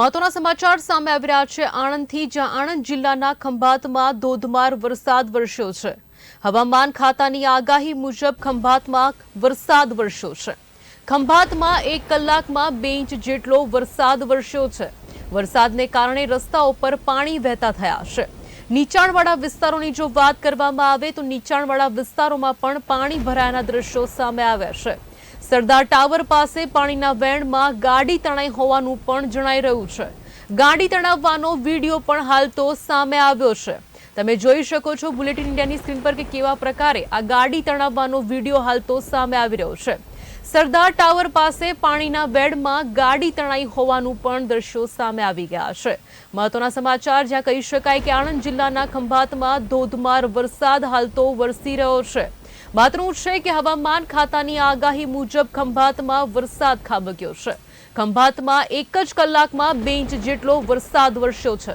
મહત્વના સમાચાર સામે આવી રહ્યા છે. આણંદથી જ્યાં આણંદ જિલ્લાના ખંભાતમાં ધોધમાર વરસાદ વરસ્યો છે. હવામાન ખાતાની આગાહી મુજબ ખંભાતમાં વરસાદ વરસ્યો છે. ખંભાતમાં એક કલાકમાં બે ઇંચ જેટલો વરસાદ વરસ્યો છે. વરસાદને કારણે રસ્તા ઉપર પાણી વહેતા થયા છે. નીચાણવાળા વિસ્તારોની જો વાત કરવામાં આવે તો નીચાણવાળા વિસ્તારોમાં પણ પાણી ભરાયાના દ્રશ્યો સામે આવ્યા છે. સરદાર ટાવર પાસે પાણીના વેણમાં ગાડી તણાઈ હોવાનું પણ જણાઈ રહ્યું છે. ગાડી તણાવવાનો વીડિયો પણ હાલ તો સામે આવ્યો છે. તમે જોઈ શકો છો બુલેટિન ઇન્ડિયાની સ્ક્રીન પર કે કેવા પ્રકારે આ ગાડી તણાવવાનો વીડિયો હાલ તો સામે આવી રહ્યો છે. સરદાર ટાવર પાસે પાણીના વેડમાં ગાડી તણાઈ હોવાનું પણ દ્રશ્યો સામે આવી ગયા છે. મહત્વના સમાચાર, જ્યાં કહી શકાય કે આણંદ જિલ્લાના ખંભાતમાં ધોધમાર વરસાદ હાલ તો વરસી રહ્યો છે. માતરું છે કે હવામાન ખાતાની આગાહી મુજબ ખંભાતમાં વરસાદ ખાબક્યો છે. ખંભાતમાં એક જ કલાકમાં બે ઇંચ જેટલો વરસાદ વરસ્યો છે.